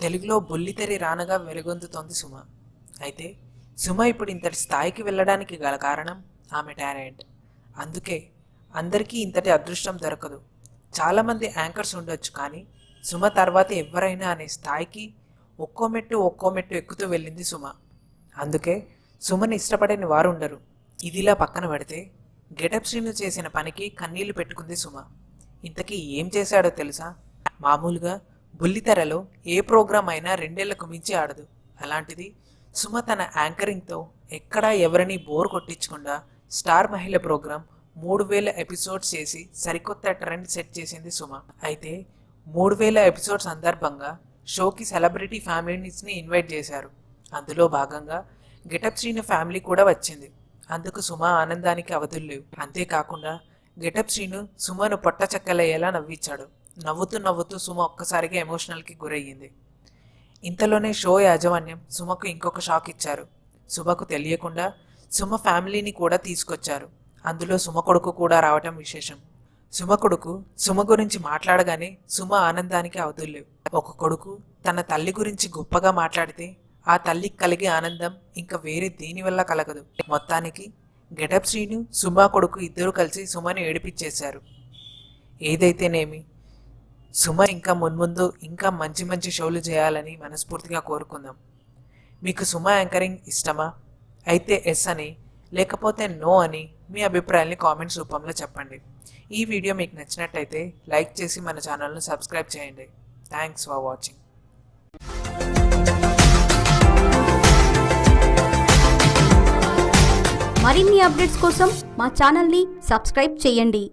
తెలుగులో బుల్లితెరి రానగా వెలుగొందుతోంది సుమ. అయితే సుమ ఇప్పుడు ఇంతటి స్థాయికి వెళ్ళడానికి గల కారణం ఆమె టాలెంట్. అందుకే అందరికీ ఇంతటి అదృష్టం దొరకదు. చాలామంది యాంకర్స్ ఉండొచ్చు కానీ సుమ తర్వాత ఎవరైనా అనే స్థాయికి ఒక్కో మెట్టు ఒక్కో మెట్టు ఎక్కుతూ వెళ్ళింది సుమ. అందుకే సుమని ఇష్టపడని వారు ఉండరు. ఇదిలా పక్కన పెడితే గెటప్ శ్రీను చేసిన పనికి కన్నీళ్ళు పెట్టుకుంది సుమ. ఇంతకీ ఏం చేశాడో తెలుసా? మామూలుగా బుల్లితెరలో ఏ ప్రోగ్రాం అయినా రెండేళ్ళకు మించి ఆడదు. అలాంటిది సుమ తన యాంకరింగ్తో ఎక్కడా ఎవరిని బోర్ కొట్టించకుండా స్టార్ మహిళ ప్రోగ్రాం మూడు వేల ఎపిసోడ్స్ చేసి సరికొత్త ట్రెండ్ సెట్ చేసింది సుమ. అయితే మూడు వేల ఎపిసోడ్ సందర్భంగా షోకి సెలబ్రిటీ ఫ్యామిలీస్ని ఇన్వైట్ చేశారు. అందులో భాగంగా గెటప్ శ్రీను ఫ్యామిలీ కూడా వచ్చింది. అందుకు సుమ ఆనందానికి అవధులు లేవు. అంతేకాకుండా గెటప్ శ్రీను సుమను పొట్ట చెక్కలయ్యేలా నవ్వించాడు. నవ్వుతూ నవ్వుతూ సుమ ఒక్కసారిగా ఎమోషనల్కి గురయ్యింది. ఇంతలోనే షో యాజమాన్యం సుమకు ఇంకొక షాక్ ఇచ్చారు. సుమకు తెలియకుండా సుమ ఫ్యామిలీని కూడా తీసుకొచ్చారు. అందులో సుమ కొడుకు కూడా రావటం విశేషం. సుమ కొడుకు సుమ గురించి మాట్లాడగానే సుమ ఆనందానికి అవధుల్లేవు ఒక కొడుకు తన తల్లి గురించి గొప్పగా మాట్లాడితే ఆ తల్లికి కలిగే ఆనందం ఇంకా వేరే దేని వల్ల కలగదు. మొత్తానికి గెటప్ శ్రీను సుమ కొడుకు ఇద్దరు కలిసి సుమని ఏడిపించేశారు. ఏదైతేనేమి సుమ ఇంకా మున్ముందు ఇంకా మంచి మంచి షోలు చేయాలని మనస్ఫూర్తిగా కోరుకుందాం. మీకు సుమ యాంకరింగ్ ఇష్టమా? అయితే ఎస్ అని లేకపోతే నో అని మీ అభిప్రాయాల్ని కామెంట్స్ రూపంలో చెప్పండి. ఈ వీడియో మీకు నచ్చినట్టయితే లైక్ చేసి మన ఛానల్ను సబ్స్క్రైబ్ చేయండి. Thanks for watching. మరిన్ని అప్డేట్స్ కోసం మా ఛానల్ని సబ్స్క్రైబ్ చేయండి.